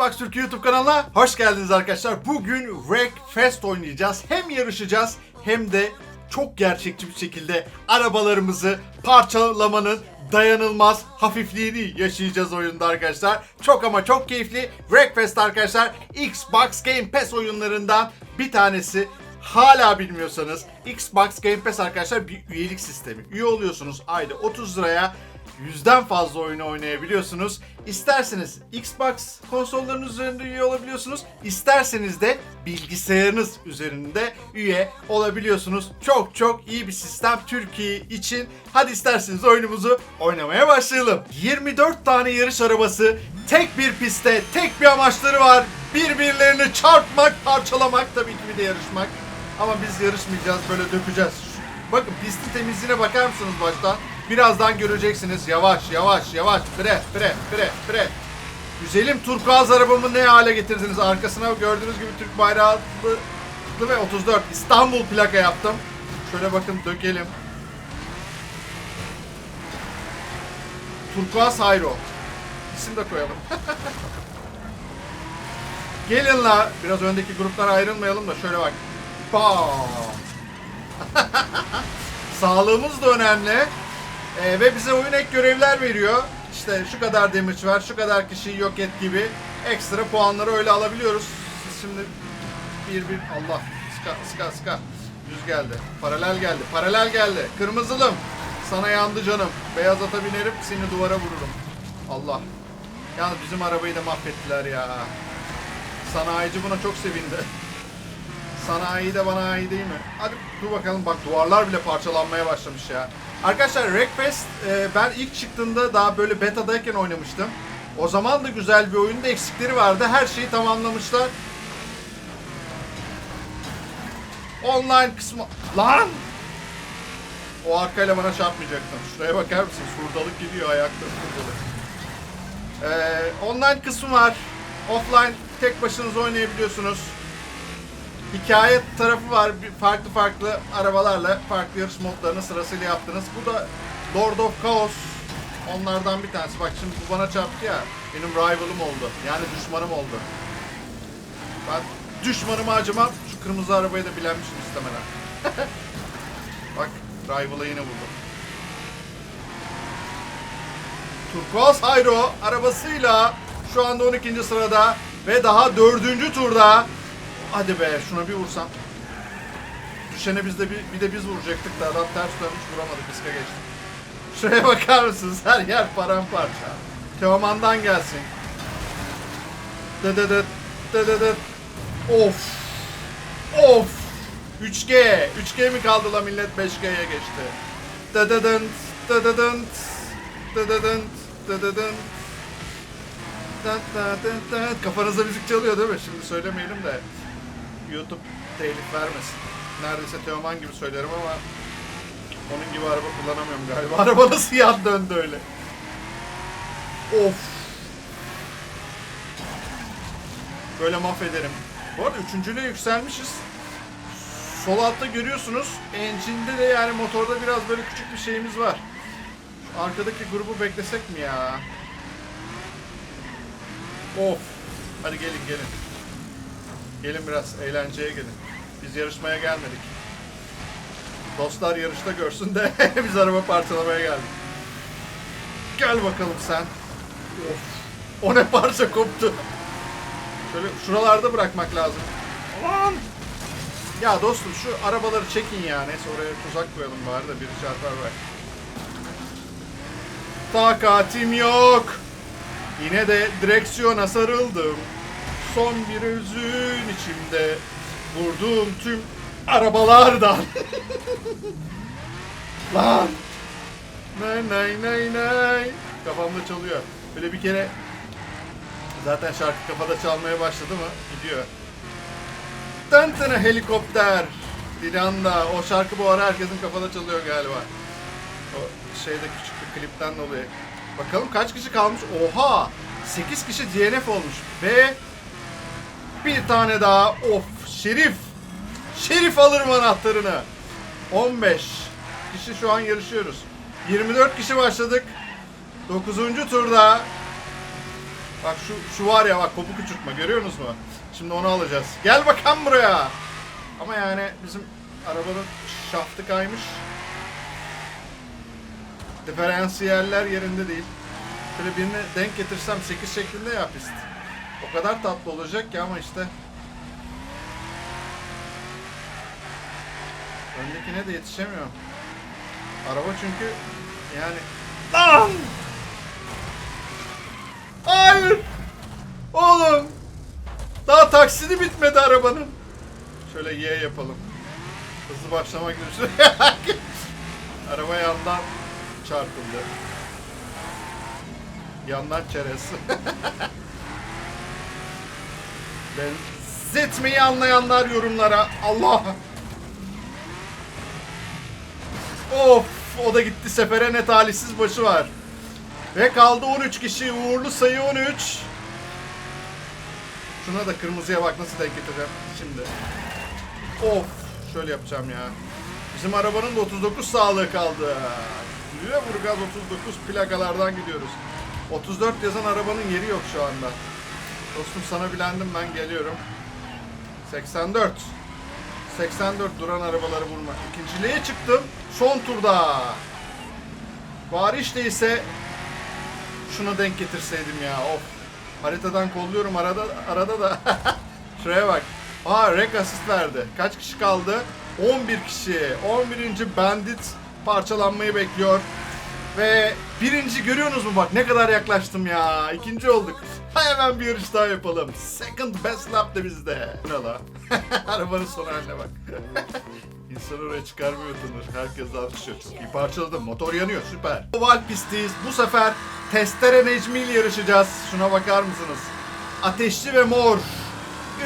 Xbox Türkiye YouTube kanalına hoş geldiniz arkadaşlar. Bugün Wreck Fest oynayacağız. Hem yarışacağız hem de çok gerçekçi bir şekilde arabalarımızı parçalamanın dayanılmaz hafifliğini yaşayacağız oyunda arkadaşlar. Çok ama çok keyifli. Wreckfest arkadaşlar Xbox Game Pass oyunlarından bir tanesi. Hala bilmiyorsanız Xbox Game Pass arkadaşlar bir üyelik sistemi. Üye oluyorsunuz ayda 30 liraya yüzden fazla oyunu oynayabiliyorsunuz. İsterseniz Xbox konsollarınız üzerinde üye olabiliyorsunuz. İsterseniz de bilgisayarınız üzerinde üye olabiliyorsunuz. Çok çok iyi bir sistem Türkiye için. Hadi isterseniz oyunumuzu oynamaya başlayalım. 24 tane yarış arabası tek bir pistte tek bir amaçları var. Birbirlerini çarpmak, parçalamak tabii ki bir de yarışmak. Ama biz yarışmayacağız böyle dökeceğiz. Bakın pistin temizliğine bakar mısınız baştan? Birazdan göreceksiniz. Yavaş yavaş yavaş. Bre bre bre bre. Güzelim turkuaz arabamı ne hale getirdiniz? Arkasına gördüğünüz gibi Türk bayrağı ve 34 İstanbul plaka yaptım. Şöyle bakın dökelim. Turkuaz Hayro. İsim de koyalım. Gelin la. Biraz öndeki gruplara ayrılmayalım da şöyle bak. Bam. Sağlığımız da önemli. Ee, ve bize oyun ek görevler veriyor. İşte şu kadar damage var, şu kadar kişiyi yok et gibi ekstra puanları öyle alabiliyoruz. Siz şimdi bir bir Allah ska ska ska düz geldi. Paralel geldi. Paralel geldi. Kırmızılım. Sana yandı canım. Beyaz ata binerim seni duvara vururum. Allah. Yalnız bizim arabayı da mahvettiler ya. Sanayici buna çok sevindi. Sanayi de bana ait değil mi? Hadi dur bakalım bak duvarlar bile parçalanmaya başlamış ya. Arkadaşlar Wreckfest e, ben ilk çıktığında daha böyle betadayken oynamıştım. O zaman da güzel bir oyunda eksikleri vardı. Her şeyi tamamlamışlar. Online kısmı... Lan! O arkayla bana çarpmayacaktın. Şuraya bakar mısın? Hurdalık gidiyor ayakta. Ee, online kısmı var. Offline tek başınıza oynayabiliyorsunuz. Hikaye tarafı var. Bir- Farklı farklı arabalarla farklı yarış modlarını sırasıyla yaptınız. Bu da Lord of Chaos. Onlardan bir tanesi. Bak şimdi bu bana çarptı ya. Benim rival'ım oldu. Yani düşmanım oldu. Ben düşmanıma acımam. Şu kırmızı arabayı da bilenmişim istemeden. Bak rival'ı yine buldum. Turkuaz Hayro arabasıyla şu anda 12. sırada ve daha 4. turda Hadi be şuna bir vursam. Düşene biz de bir, bir de biz vuracaktık da adam ters dönmüş vuramadık riske geçtik. Şuraya bakar mısınız? Her yer paramparça. Teoman'dan gelsin. Dıdıdıt, dıdıdıt. Of. Of. 3G. 3G mi kaldı la millet 5G'ye geçti. Dıdıdınt, dıdıdınt, dıdıdınt, dıdıdınt. Dın dın dın dın. Kafanızda müzik çalıyor değil mi? Şimdi söylemeyelim de YouTube telif vermesin. Neredeyse Teoman gibi söylerim ama onun gibi araba kullanamıyorum galiba. Araba nasıl yan döndü öyle? Of. Böyle mahvederim. Bu arada üçüncülüğe yükselmişiz. Sol altta görüyorsunuz. Engine'de de yani motorda biraz böyle küçük bir şeyimiz var. Şu arkadaki grubu beklesek mi ya? Of. Hadi gelin gelin. Gelin biraz eğlenceye gelin. Biz yarışmaya gelmedik. Dostlar yarışta görsün de biz araba parçalamaya geldik. Gel bakalım sen. Of. O ne parça koptu. Şöyle şuralarda bırakmak lazım. Aman. Ya dostum şu arabaları çekin ya. Neyse oraya tuzak koyalım bari da biri çarpar bak. Takatim yok. Yine de direksiyona sarıldım. Son bir özün içimde. Vurduğum tüm arabalardan. Lan. Nay nay nay nay. Kafamda çalıyor. Böyle bir kere zaten şarkı kafada çalmaya başladı mı gidiyor. Tantana helikopter. Bir anda o şarkı bu ara herkesin kafada çalıyor galiba. O şeyde küçük bir klipten dolayı. Bakalım kaç kişi kalmış? Oha! 8 kişi DNF olmuş. Ve bir tane daha. Of! Şerif! Şerif alırım anahtarını. 15 kişi şu an yarışıyoruz. 24 kişi başladık. 9. turda Bak şu şu var ya bak kopuk uçurtma görüyorsunuz mu? Şimdi onu alacağız. Gel bakalım buraya. Ama yani bizim arabanın şaftı kaymış. Diferansiyeller yerinde değil. Şöyle birine denk getirsem 8 şeklinde ya pist. O kadar tatlı olacak ki ama işte. Öndekine de yetişemiyorum. Araba çünkü yani... Lan! Hayır! Oğlum! Daha taksidi bitmedi arabanın. Şöyle Y yapalım. Hızlı başlamak üzere. Araba yandan çarpıldı. Yandan çerez. Benzetmeyi anlayanlar yorumlara. Allah! Of! O da gitti sefere ne talihsiz başı var. Ve kaldı 13 kişi. Uğurlu sayı 13. Şuna da kırmızıya bak nasıl denk getireceğim şimdi. Of! Şöyle yapacağım ya. Bizim arabanın da 39 sağlığı kaldı. Lüleburgaz 39 plakalardan gidiyoruz. 34 yazan arabanın yeri yok şu anda. Dostum sana bilendim ben geliyorum. 84. 84 duran arabaları vurma. İkinciliğe çıktım. Son turda. Bari işte ise şuna denk getirseydim ya. Of. Haritadan kolluyorum arada arada da. Şuraya bak. Aa rek asist verdi. Kaç kişi kaldı? 11 kişi. 11. Bandit parçalanmayı bekliyor. Ve birinci görüyorsunuz mu bak ne kadar yaklaştım ya. İkinci olduk. Hemen bir yarış daha yapalım. Second best lap da bizde. Ne la? Arabanın son haline bak. İnsan oraya çıkarmıyor tanır. Herkes alkışlıyor. Çok iyi parçaladım. Motor yanıyor. Süper. Oval pistteyiz. Bu sefer Testere Necmi ile yarışacağız. Şuna bakar mısınız? Ateşli ve mor.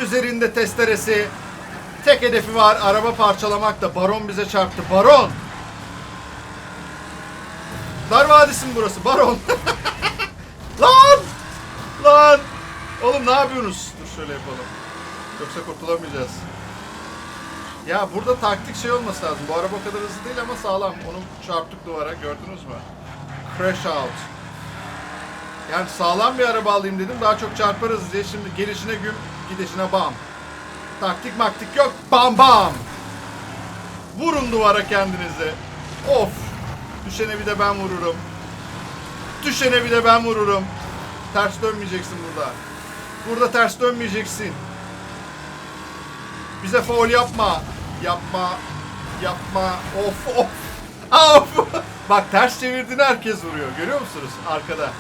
Üzerinde testeresi. Tek hedefi var. Araba parçalamak da. Baron bize çarptı. Baron! Vadisi mi burası? Baron. Lan! Lan! Oğlum ne yapıyorsunuz? Dur şöyle yapalım. Yoksa kurtulamayacağız. Ya burada taktik şey olması lazım. Bu araba o kadar hızlı değil ama sağlam. Onu çarptık duvara gördünüz mü? Crash out. Yani sağlam bir araba alayım dedim. Daha çok çarparız diye. Şimdi gelişine güm, gidişine bam. Taktik maktik yok. Bam bam. Vurun duvara kendinizi. Of. Düşene bir de ben vururum. Düşene bir de ben vururum. Ters dönmeyeceksin burada. Burada ters dönmeyeceksin. Bize foul yapma. Yapma. Yapma. Of of. Of. Bak ters çevirdiğini herkes vuruyor. Görüyor musunuz? Arkada.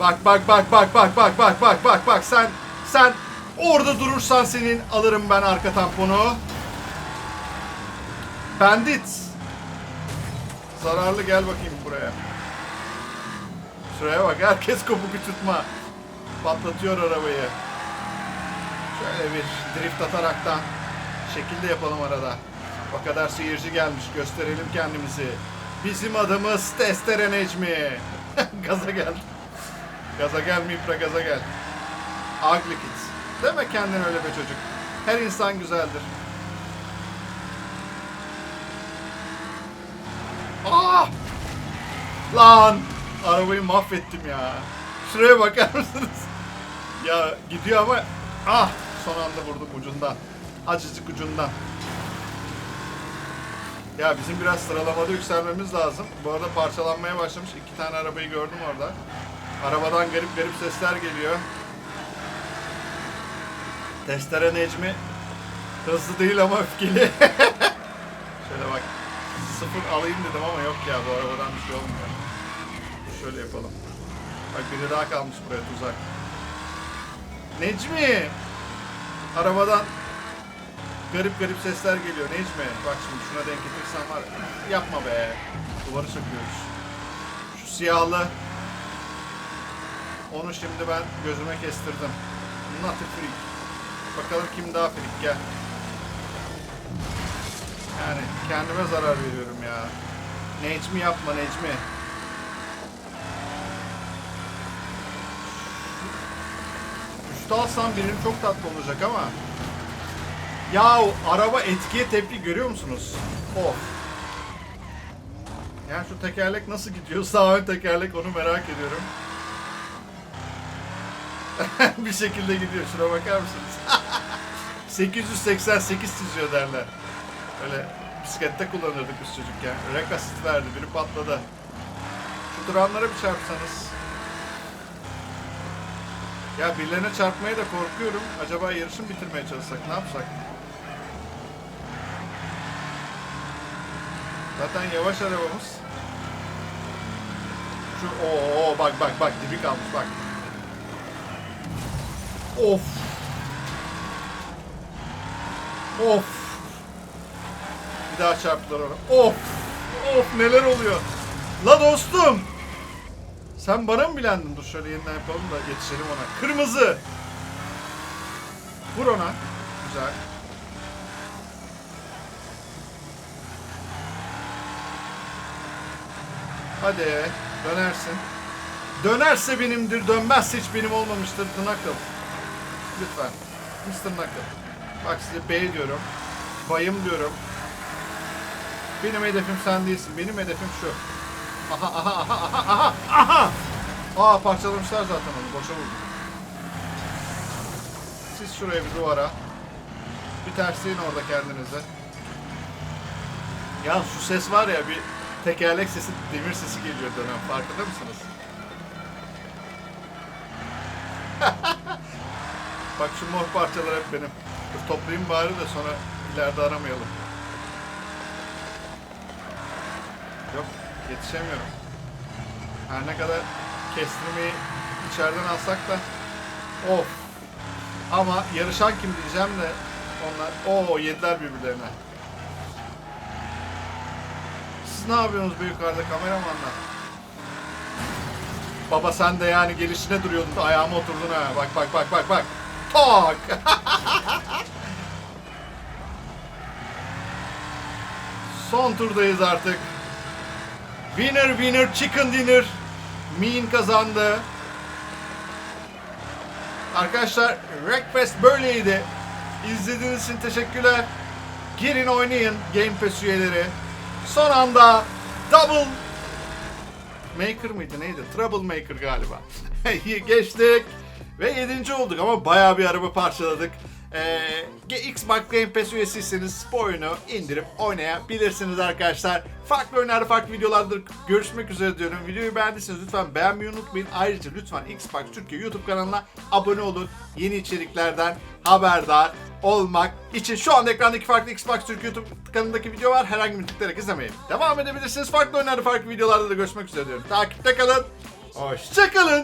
Bak bak bak bak bak bak bak bak bak bak sen sen orada durursan senin alırım ben arka tamponu. Bandit. Zararlı gel bakayım buraya. Şuraya bak herkes kopuk tutma. Patlatıyor arabayı. Şöyle bir drift ataraktan şekilde yapalım arada. O kadar seyirci gelmiş gösterelim kendimizi. Bizim adımız Testere Necmi. gaza gel. Gaza gel Mipra gaza gel. Ugly Kids. Deme kendin öyle be çocuk. Her insan güzeldir. Ah! Lan! Arabayı mahvettim ya. Şuraya bakar mısınız? Ya gidiyor ama ah son anda vurdum ucundan. Acıcık ucundan. Ya bizim biraz sıralamada yükselmemiz lazım. Bu arada parçalanmaya başlamış. İki tane arabayı gördüm orada. Arabadan garip garip sesler geliyor. Testere Necmi hızlı değil ama öfkeli. Şöyle bak. Sıfır alayım dedim ama yok ya bu arabadan bir şey olmuyor. Şöyle yapalım. Bak biri daha kalmış buraya tuzak. Necmi! Arabadan garip garip sesler geliyor. Necmi bak şimdi şuna denk getirsen var. ya. Yapma be. Duvarı söküyoruz. Şu siyahlı. Onu şimdi ben gözüme kestirdim. Not a freak. Bakalım kim daha freak gel. Yani kendime zarar veriyorum ya. Necmi yapma Necmi. Üstü alsam benim çok tatlı olacak ama. Ya araba etkiye tepki görüyor musunuz? Of. Yani şu tekerlek nasıl gidiyor? Sağ ön tekerlek onu merak ediyorum. bir şekilde gidiyor. Şuna bakar mısınız? 888 çiziyor derler. Öyle bisiklette kullanırdık biz çocukken. Rek verdi. Biri patladı. Şu duranlara bir çarpsanız. Ya birilerine çarpmaya da korkuyorum. Acaba yarışı bitirmeye çalışsak? Ne yapsak? Zaten yavaş arabamız. Şu o bak bak bak dibi kalmış bak. Of. Of. Bir daha çarptılar ona. Of. Of neler oluyor. La dostum. Sen bana mı bilendin? Dur şöyle yeniden yapalım da yetişelim ona. Kırmızı. Vur ona. Güzel. Hadi dönersin. Dönerse benimdir, dönmezse hiç benim olmamıştır. Knuckle. Lütfen. Mr. Knuckle. Bak size B diyorum. Bayım diyorum. Benim hedefim sen değilsin. Benim hedefim şu. Aha aha aha aha aha aha. Aa parçalamışlar zaten onu. Boşa vurdum. Siz şuraya bir duvara. Bir tersleyin orada kendinize. Ya şu ses var ya bir tekerlek sesi, demir sesi geliyor dönem. Farkında mısınız? Bak şu mor parçalar hep benim. Dur toplayayım bari de sonra ileride aramayalım. Yok yetişemiyorum. Her ne kadar kestirmeyi içeriden alsak da of. Ama yarışan kim diyeceğim de onlar o yediler birbirlerine. Siz ne yapıyorsunuz be yukarıda kameramanlar? Baba sen de yani gelişine duruyordun ayağıma oturdun ha. Bak bak bak bak bak. Tak. Son turdayız artık. Winner winner chicken dinner. Mean kazandı. Arkadaşlar Wreckfest böyleydi. İzlediğiniz için teşekkürler. Girin oynayın Game Pass üyeleri. Son anda Double Maker mıydı neydi? Trouble Maker galiba. Geçtik. Ve 7. olduk ama bayağı bir araba parçaladık. Ee, Xbox Game Pass üyesiyseniz bu oyunu indirip oynayabilirsiniz arkadaşlar. Farklı oyunlarda farklı videolarda görüşmek üzere diyorum. Videoyu beğendiyseniz lütfen beğenmeyi unutmayın. Ayrıca lütfen Xbox Türkiye YouTube kanalına abone olun. Yeni içeriklerden haberdar olmak için şu anda ekrandaki farklı Xbox Türkiye YouTube kanalındaki video var. Herhangi bir tıklayarak izlemeyin. Devam edebilirsiniz. Farklı oyunlarda farklı videolarda da görüşmek üzere diyorum. Takipte kalın. Hoşçakalın.